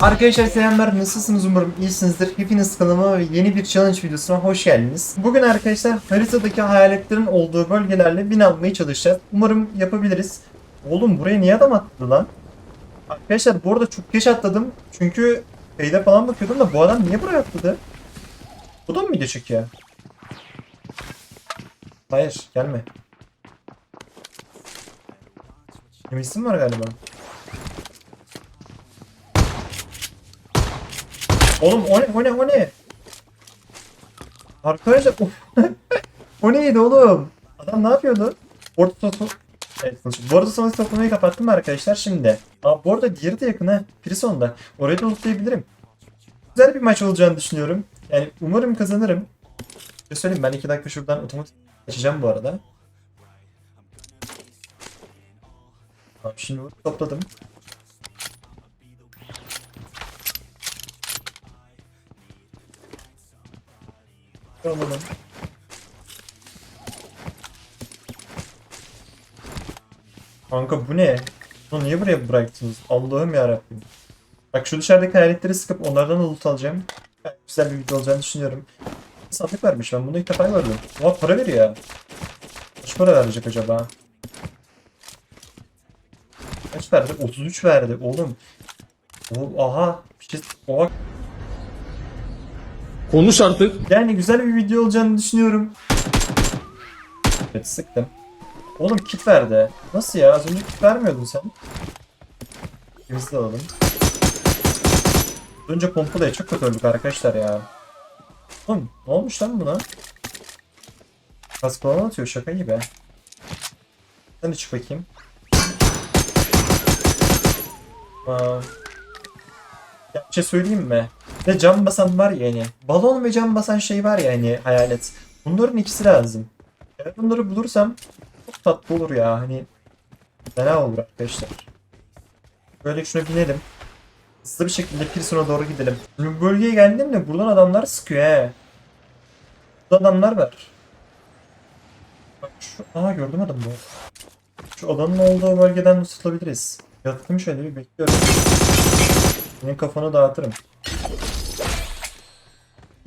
Arkadaşlar selamlar nasılsınız umarım iyisinizdir. Hepiniz kanalıma ve yeni bir challenge videosuna hoş geldiniz. Bugün arkadaşlar haritadaki hayaletlerin olduğu bölgelerle bin almaya çalışacağız. Umarım yapabiliriz. Oğlum buraya niye adam attı lan? Arkadaşlar bu arada çok geç atladım. Çünkü şeyde falan bakıyordum da bu adam niye buraya atladı? Bu da mı video çekiyor? Hayır gelme. Benim isim var galiba. Oğlum o ne o ne o ne? Arkadaşlar o neydi oğlum? Adam ne yapıyordu? Orta sosu... Evet, bu arada savaş toplamayı kapattım arkadaşlar şimdi. Aa, bu arada diğeri de yakın ha. Prison'da. Orayı da unutlayabilirim. Güzel bir maç olacağını düşünüyorum. Yani umarım kazanırım. Bir şey söyleyeyim ben 2 dakika şuradan otomatik açacağım bu arada. Tamam şimdi topladım. Alalım. Kanka bu ne? Bunu niye buraya bıraktınız? Allah'ım yarabbim. Bak şu dışarıdaki hayaletleri sıkıp onlardan da loot alacağım. Gayet Güzel bir video olacağını düşünüyorum. Sandık vermiş ben bunu ilk defa gördüm. Oha para veriyor ya. Kaç para verecek acaba? Kaç verdi? 33 verdi oğlum. O, aha. Bir şey, oha Konuş artık. Yani güzel bir video olacağını düşünüyorum. Evet sıktım. Oğlum kit verdi. Nasıl ya? Az önce kit vermiyordun sen. Biz alalım. Az önce pompalaya çok kötü öldük arkadaşlar ya. Oğlum ne olmuş lan buna? Kask falan atıyor şaka gibi. Sen de çık bakayım. Aa. Ya bir şey söyleyeyim mi? Ve cam basan var ya hani. Balon ve cam basan şey var ya hani hayalet. Bunların ikisi lazım. Eğer bunları bulursam çok tatlı olur ya hani. Fena olur arkadaşlar. Böyle şuna binelim. Hızlı bir şekilde Pearson'a doğru gidelim. Şimdi bu bölgeye geldim de buradan adamlar sıkıyor he. Burada adamlar var. Bak şu... Aa gördüm adamı. Şu alanın olduğu bölgeden tutulabiliriz. Yattım şöyle bir bekliyorum. Senin kafanı dağıtırım.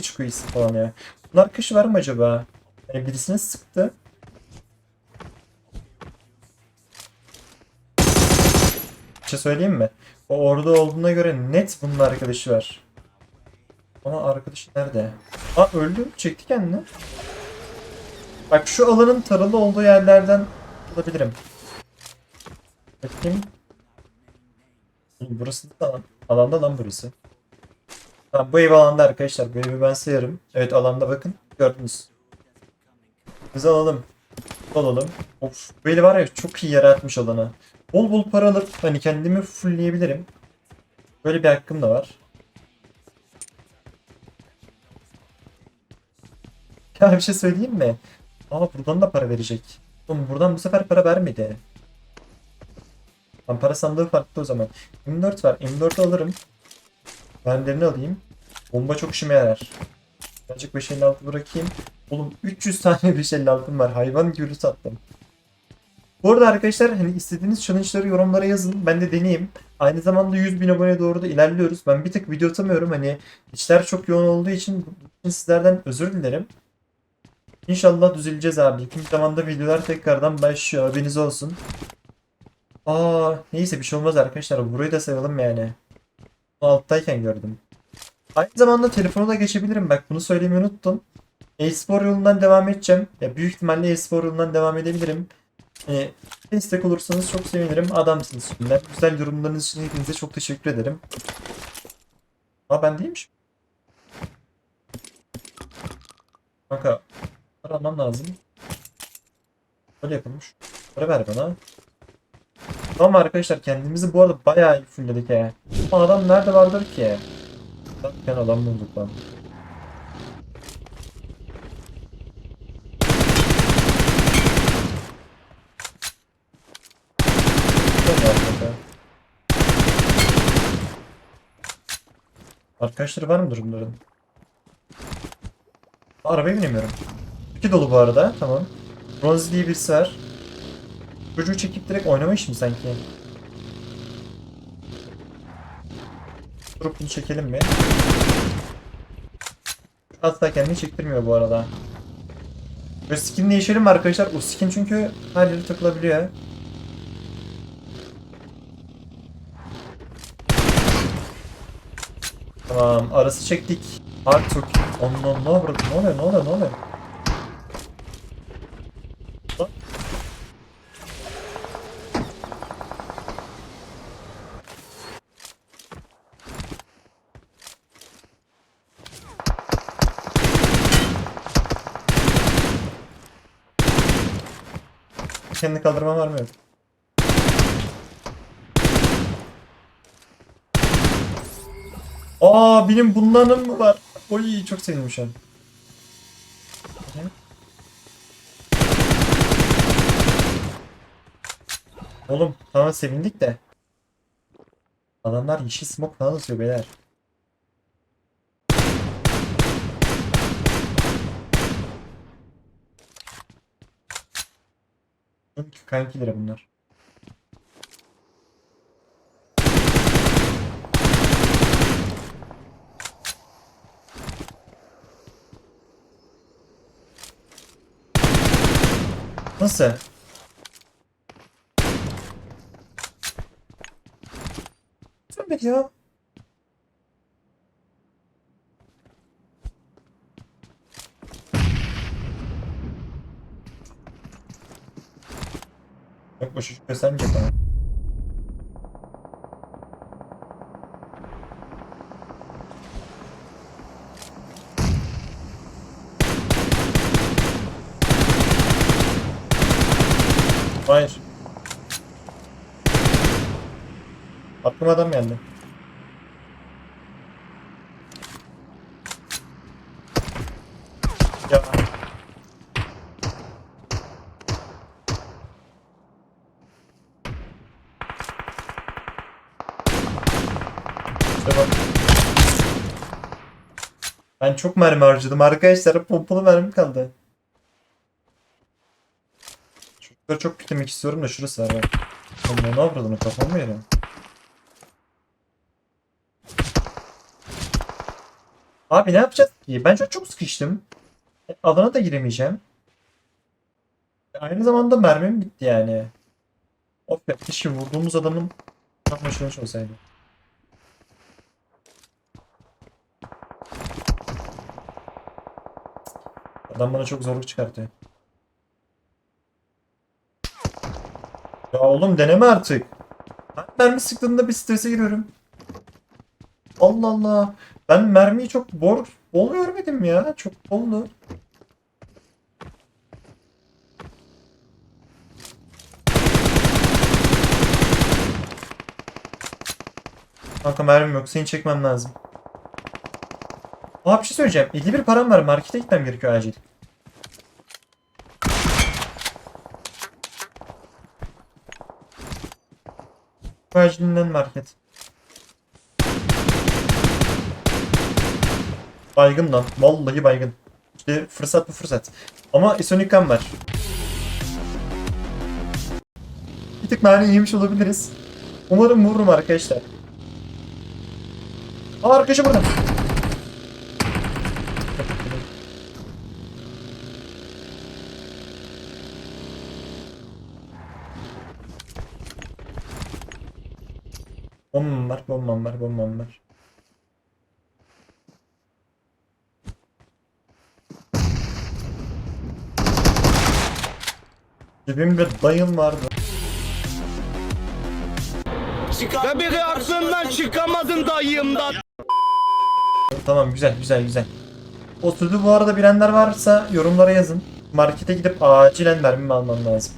Hiç kıyısı falan ya. Bunlar kış var mı acaba? Yani birisini sıktı. Bir şey söyleyeyim mi? O orada olduğuna göre net bunun arkadaşı var. Ama arkadaşı nerede? Aa öldü. Çekti kendini. Bak şu alanın taralı olduğu yerlerden bulabilirim. Bakayım. Burası da alan. Alanda lan burası. Tamam bu ev alanda arkadaşlar. Bu evi ben sayarım. Evet alanda bakın. Gördünüz. Biz alalım. Alalım. Of bu eli var ya çok iyi yaratmış alana. Bol bol para alıp hani kendimi fullleyebilirim. Böyle bir hakkım da var. Ya bir şey söyleyeyim mi? Aa buradan da para verecek. Oğlum buradan bu sefer para vermedi. Lan para sandığı farklı o zaman. M4 var. M4 alırım. Benlerini alayım. Bomba çok işime yarar. Birazcık 556 bırakayım. Oğlum 300 tane 556'm var. Hayvan gibi sattım. Bu arada arkadaşlar hani istediğiniz challenge'ları yorumlara yazın. Ben de deneyeyim. Aynı zamanda 100 bin aboneye doğru da ilerliyoruz. Ben bir tık video atamıyorum. Hani işler çok yoğun olduğu için sizlerden özür dilerim. İnşallah düzeleceğiz abi. Yakın zamanda videolar tekrardan başlıyor. Haberiniz olsun. Aa neyse bir şey olmaz arkadaşlar. Burayı da sayalım yani. Alttayken gördüm. Aynı zamanda telefonu da geçebilirim. Bak bunu söylemeyi unuttum. E-spor yolundan devam edeceğim. Ya büyük ihtimalle e-spor yolundan devam edebilirim. Hani destek olursanız çok sevinirim. Adamsınız şimdiden. Güzel yorumlarınız için hepinize çok teşekkür ederim. Aa ben değilmiş. Kanka para almam lazım. Böyle yapılmış. Para ver bana. Tamam arkadaşlar kendimizi bu arada bayağı iyi fullledik he. Ama adam nerede vardır ki? Zaten adam bulduk lan. Arkadaşları var mıdır bunların? Arabaya binemiyorum. İki dolu bu arada. Tamam. Bronz diye birisi var. Çocuğu çekip direkt oynamış mı sanki? Durup bunu çekelim mi? Asla kendini çektirmiyor bu arada. Böyle skin değişelim mi arkadaşlar? O skin çünkü her yere takılabiliyor. Tamam arası çektik. Artık. Onun ne oluyor? Ne oluyor? Ne oluyor? Ne oluyor? Kendi kaldırmam var mı yok? Aa benim bundanım mı var? Oy çok sevindim şu an. Oğlum tamam sevindik de. Adamlar yeşil smoke falan atıyor beyler. Kankileri bunlar. Nasıl? Sen ya. Boşu göstermeyecek bana. Hayır. Aklıma adam geldi. Ya. İşte bak. Ben çok mermi harcadım arkadaşlar. Pompalı mermi kaldı. Çocukları çok kütlemek istiyorum da şurası var. Oğlum ne yapıyordun? Kafam mı yere? Abi ne yapacağız ki? Ben çok çok sıkıştım. E, Alana da giremeyeceğim. E, Aynı zamanda mermim bitti yani. Of ya keşke vurduğumuz adamın tam başına olsaydı. Adam bana çok zorluk çıkartıyor. Ya oğlum deneme artık. Ben mermi sıktığımda bir strese giriyorum. Allah Allah. Ben mermiyi çok bor bol görmedim ya. Çok boldu. Kanka mermim yok. Seni çekmem lazım. Aa bir şey söyleyeceğim. 51 param var. Markete gitmem gerekiyor acil. Acilinden market. Baygın lan. Vallahi baygın. İşte fırsat bu fırsat. Ama isonik kan var. Bir tık mermi yemiş olabiliriz. Umarım vururum arkadaşlar. Aa arkadaşı burada. Bombam var, bombam var. Cebimde dayım vardı. Ve biri aklımdan çıkamadın dayımdan. Tamam güzel güzel güzel. O sözü bu arada bilenler varsa yorumlara yazın. Markete gidip acilen mermimi almam lazım.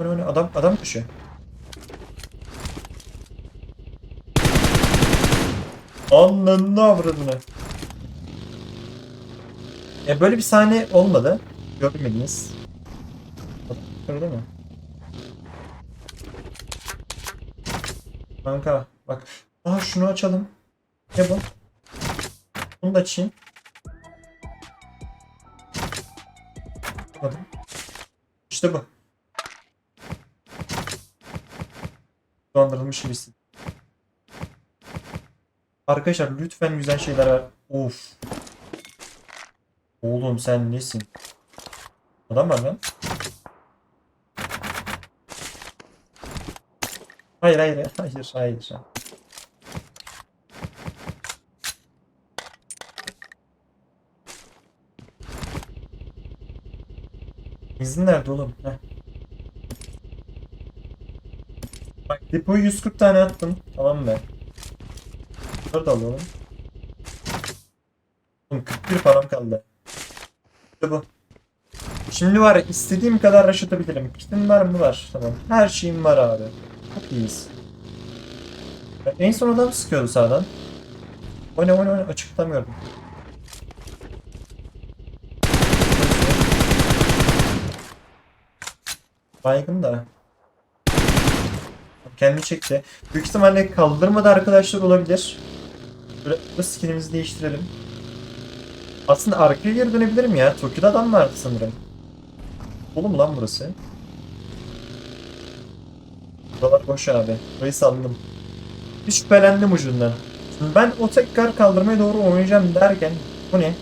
Ne? adam adam koşuyor. Ananı avradını. E böyle bir sahne olmadı. Görmediniz. Öyle mi? Kanka bak. Aa şunu açalım. Ne bu? Bunu da açayım. Yapmadım. İşte bu. Dolandırılmış gibisin. Arkadaşlar lütfen güzel şeyler ver. Of. Oğlum sen nesin? Adam var lan. Hayır hayır hayır hayır. İzin nerede oğlum? Heh. Bak depoyu 140 tane attım. Tamam mı? Bunları da alalım. Oğlum 41 param kaldı. İşte bu. Şimdi var istediğim kadar rush atabilirim. Kitim var mı var? Tamam. Her şeyim var abi. Çok iyiyiz. En son adam sıkıyordu sağdan. O ne o ne o ne açık tutamıyordum. Baygın da. Kendi çekti. Büyük ihtimalle kaldırmadı arkadaşlar olabilir. Bu skinimizi değiştirelim. Aslında arkaya geri dönebilirim ya. Tokyo'da adam vardı sanırım. Dolu lan burası? Buralar boş abi. Burayı saldım. Bir şüphelendim ucundan. Şimdi ben o tekrar kaldırmaya doğru oynayacağım derken bu ne?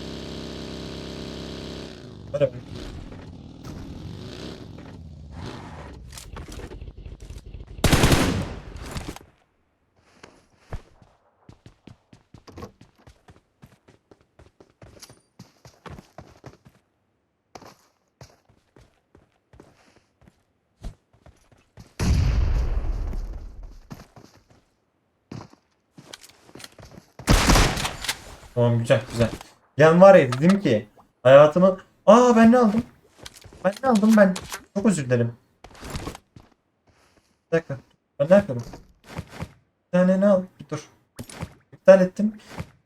Tamam güzel güzel. Yani var ya dedim ki hayatımı... Aa ben ne aldım? Ben ne aldım ben? Çok özür dilerim. Bir dakika. Ben ne yapıyorum? Bir tane ne aldım? Dur. İptal ettim.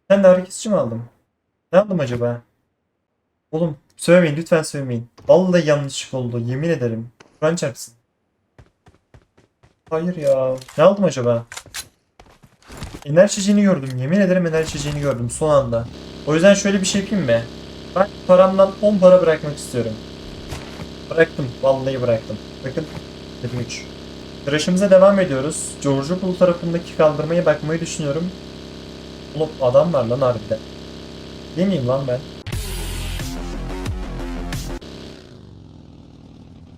Ben de hareketçi mi aldım? Ne aldım acaba? Oğlum söylemeyin lütfen söylemeyin. Vallahi yanlışlık oldu yemin ederim. Kur'an çarpsın. Hayır ya. Ne aldım acaba? Enerji içeceğini gördüm. Yemin ederim enerji içeceğini gördüm son anda. O yüzden şöyle bir şey yapayım mı? Ben paramdan 10 para bırakmak istiyorum. Bıraktım. Vallahi bıraktım. Bakın. 23. Tıraşımıza devam ediyoruz. George Pool tarafındaki kaldırmaya bakmayı düşünüyorum. Oğlum adam var lan harbiden. Değil miyim lan ben?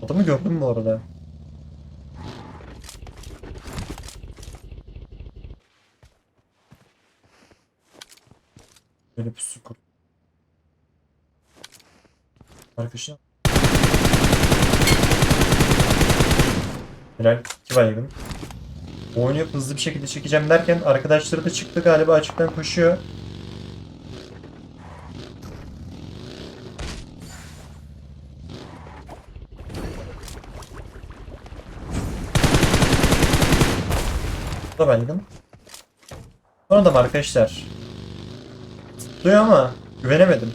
Adamı gördüm mü orada? Böyle pusu kur. Arkadaşlar. Helal. iki baygın. Oyunu hızlı bir şekilde çekeceğim derken arkadaşları da çıktı galiba açıktan koşuyor. Da baygın. Sonra da mı arkadaşlar? Duyuyor ama güvenemedim.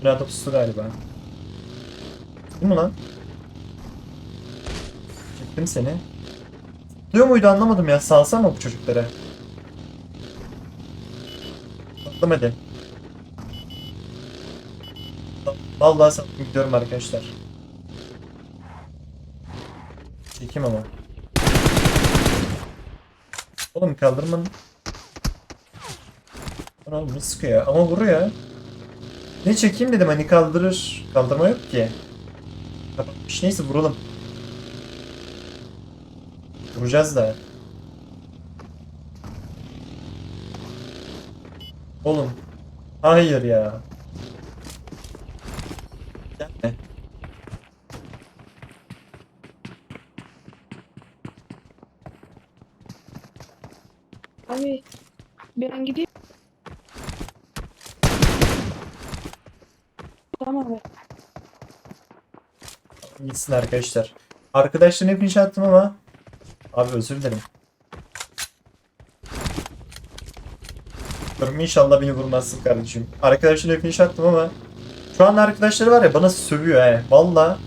Binada pusu galiba. Değil mi lan? Çektim seni. Duyuyor muydu anlamadım ya. Salsana bu çocuklara. Hadi. Vallahi sattım gidiyorum arkadaşlar. Çekeyim ama. Oğlum kaldırmanın... Oğlum ne sıkıyor ama vuruyor. Ne çekeyim dedim hani kaldırır. Kaldırma yok ki. Kapatmış neyse vuralım. Vuracağız da. Oğlum. Hayır ya. Gelme. Abi ben gideyim. Tamam abi. Gitsin arkadaşlar. Arkadaşların hepini şey attım ama. Abi özür dilerim. Diyorum inşallah beni vurmazsın kardeşim. Arkadaşların hepini şey attım ama. Şu an arkadaşları var ya bana sövüyor he. Valla.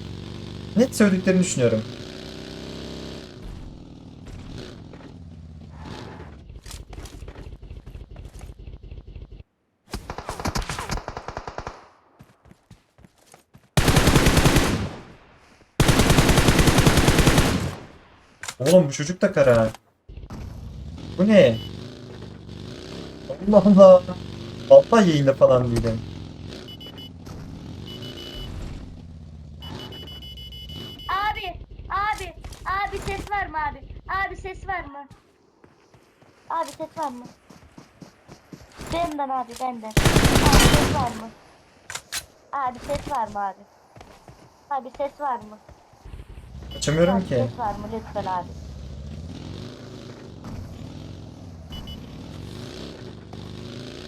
Net sövdüklerini düşünüyorum. Oğlum bu çocuk da kara. Bu ne? Allah Allah. Vallahi yayında falan değilim. Abi, abi, abi ses var mı abi? Abi ses var mı? Abi ses var mı? Benden abi benden. Abi ses var mı? Abi ses var mı abi? Abi ses var mı? Açamıyorum Abi ki. ses var mı lütfen abi?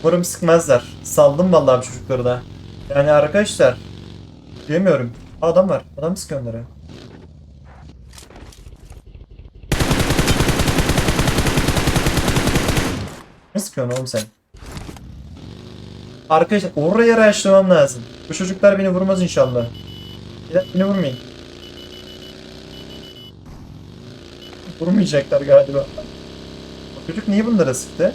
Umarım sıkmazlar. Saldım vallahi çocukları da. Yani arkadaşlar. Bilemiyorum. Adam var. Adam sıkıyor onları. Ne sıkıyorsun oğlum sen? Arkadaşlar oraya araştırmam lazım. Bu çocuklar beni vurmaz inşallah. Beni- vurmayın. Vurmayacaklar galiba. Çocuk niye bunlara sıktı?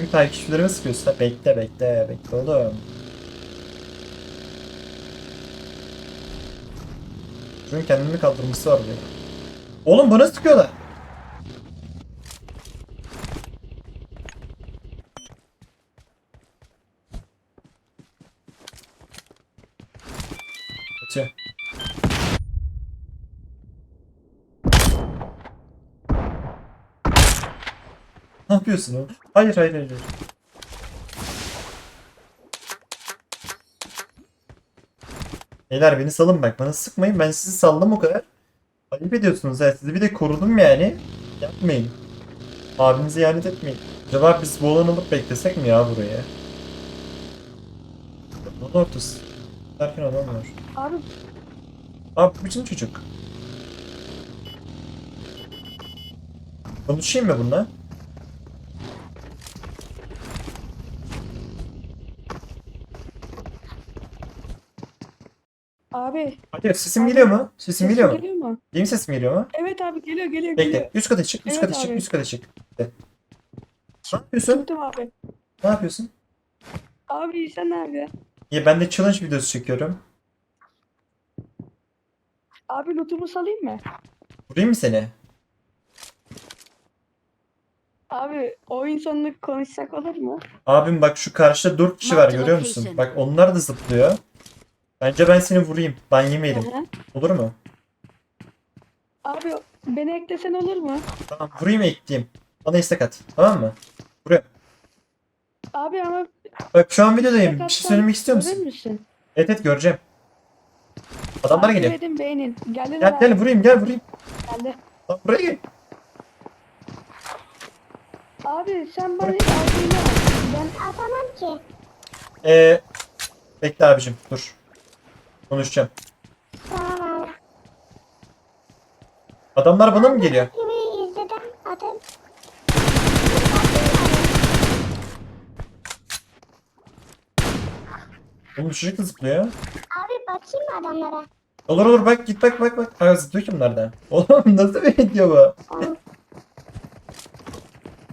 Çünkü takipçilerime sıkıyorsun. Ha, Bekle bekle bekle oğlum. Çünkü kendini kaldırması var diyor. Oğlum bana sıkıyorlar. Yapıyorsun oğlum? Hayır hayır hayır. Beyler beni salın bak bana sıkmayın ben sizi saldım o kadar. Ayıp ediyorsunuz ya sizi bir de korudum yani. Yapmayın. Abinize ihanet etmeyin. Acaba biz bu alanı alıp beklesek mi ya buraya? Bunun ortası. Derken adam var. Abi Abi bu biçim çocuk. Konuşayım mı bununla? Abi. Hadi sesim geliyor mu? Sesim geliyor mu? Geliyor mu? Benim sesim geliyor mu? Evet abi geliyor geliyor geliyor. Bekle. Üst kata çık, üst Evet kata çık, abi. üst kata çık. Bekle. Ne yapıyorsun? Çıktım abi. Ne yapıyorsun? Abi sen ne yapıyorsun? Ya ben de challenge videosu çekiyorum. Abi lootumu salayım mı? Vurayım mı seni? Abi oyun sonunu konuşsak olur mu? Abim bak şu karşıda 4 kişi var görüyor musun? Bak onlar da zıplıyor. Bence ben seni vurayım. Ben yemeyelim. Olur mu? Abi beni eklesen olur mu? Tamam vurayım ekleyeyim. Bana istek at. Tamam mı? Buraya. Abi ama Bak şu an videodayım. Bir şey söylemek istiyor musun? müsün? Evet evet göreceğim. Adamlar geliyor. edin beğenin. Geldiler Gel abi. gel vurayım gel vurayım. Geldi. Lan buraya gel. Abi sen bana aldığını al. Ben atamam ki. Ee, bekle abicim dur. Konuşacağım. Adamlar bana mı geliyor? Oğlum bu çocuk da zıplıyor. Abi bakayım mı adamlara? Olur olur bak git bak bak bak. Ha zıplıyor ki bunlar da. Oğlum nasıl bir video bu?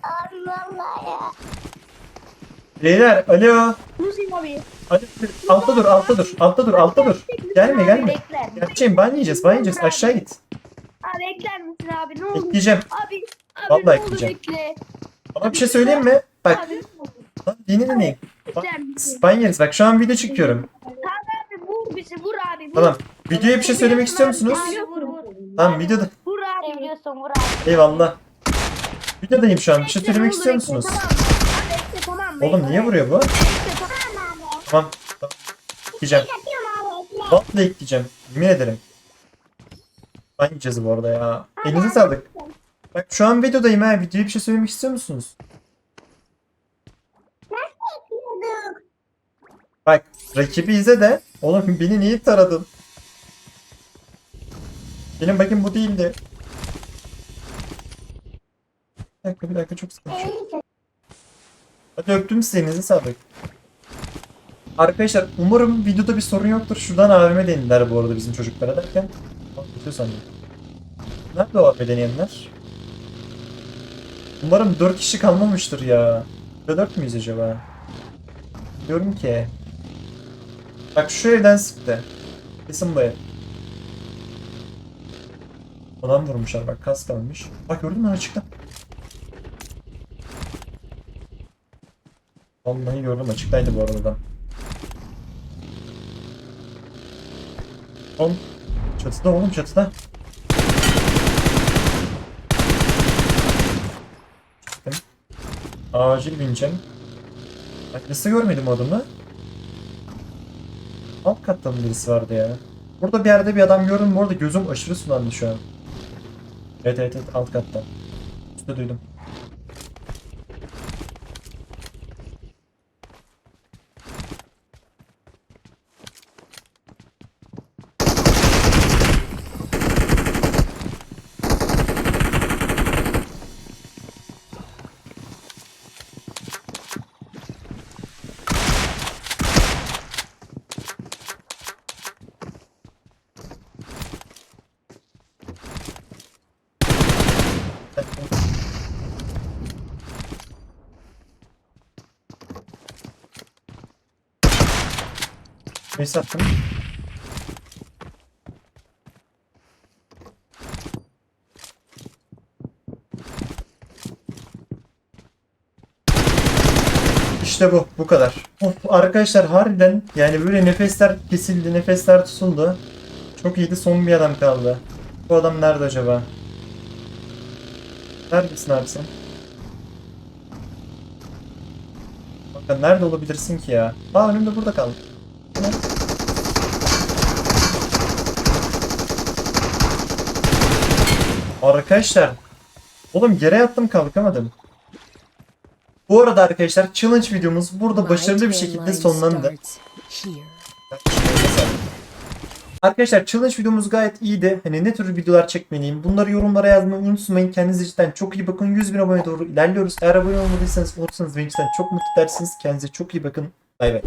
Abi vallahi ya. Beyler alo. Müzik abi. Hadi altta dur altta dur altta dur altta dur. Gelme gelme. Bekler? Gerçeğim ban yiyeceğiz ban yiyeceğiz aşağı git. Abi bekler misin abi ne olur? Bekleyeceğim. Abi, abi Vallahi ne olur ekleyeceğim. bekle. Ama bir şey söyleyeyim mi? Bak Abi ne olur. lan beni dinleyin. Misin? Ban yeriz bak şu an video çekiyorum. Tamam abi vur bizi vur abi. Vur. Tamam. Videoya bir şey söylemek istiyor musunuz? Abi, vur vur. Tamam videoda. Vur abi. Seviyorsun vur abi. Eyvallah. Videodayım şu an. Bir şey söylemek olur istiyor musunuz? Tamam. Oğlum niye vuruyor bu? Tamam. Ekleyeceğim. Vallahi ekleyeceğim. Yemin ederim. Ben yiyeceğiz bu arada ya. Elinize sağlık. Bak şu an videodayım ha. Videoya bir şey söylemek istiyor musunuz? Bak rakibi izle de. Oğlum beni niye taradın? Benim bakın bu değildi. Bir dakika bir dakika çok sıkıntı. Hadi öptüm sizi elinize sağlık. Arkadaşlar umarım videoda bir sorun yoktur. Şuradan AVM denediler bu arada bizim çocuklara derken. Bak kötü sandım. Nerede o AVM? Umarım 4 kişi kalmamıştır ya. Ya 4 müyüz acaba? Diyorum ki. Bak şu evden sıktı. Kesin bu ev. Adam vurmuşlar bak kas kalmış. Bak gördün mü açıkta. Vallahi gördüm açıktaydı bu arada adam. Oğlum çatıda oğlum çatıda. Çıktım. Acil bineceğim. Bak nasıl görmedim o adamı? Alt katta mı birisi vardı ya? Burada bir yerde bir adam gördüm bu arada gözüm aşırı sulandı şu an. Evet evet evet alt katta. Üstte duydum. Neyse attım. İşte bu, bu kadar. Of, arkadaşlar harbiden yani böyle nefesler kesildi, nefesler tutuldu. Çok iyiydi, son bir adam kaldı. Bu adam nerede acaba? Neredesin abi sen? Bakın nerede olabilirsin ki ya? Aa önümde burada kaldı. Bu ne? Arkadaşlar. Oğlum yere yattım kalkamadım. Bu arada arkadaşlar challenge videomuz burada başarılı bir şekilde sonlandı. Arkadaşlar challenge videomuz gayet iyiydi. Hani ne tür videolar çekmeliyim? Bunları yorumlara yazmayı unutmayın. Kendinize cidden çok iyi bakın. 100 bin abone doğru ilerliyoruz. Eğer abone olmadıysanız olursanız beni cidden çok mutlu edersiniz. Kendinize çok iyi bakın. Bay bay.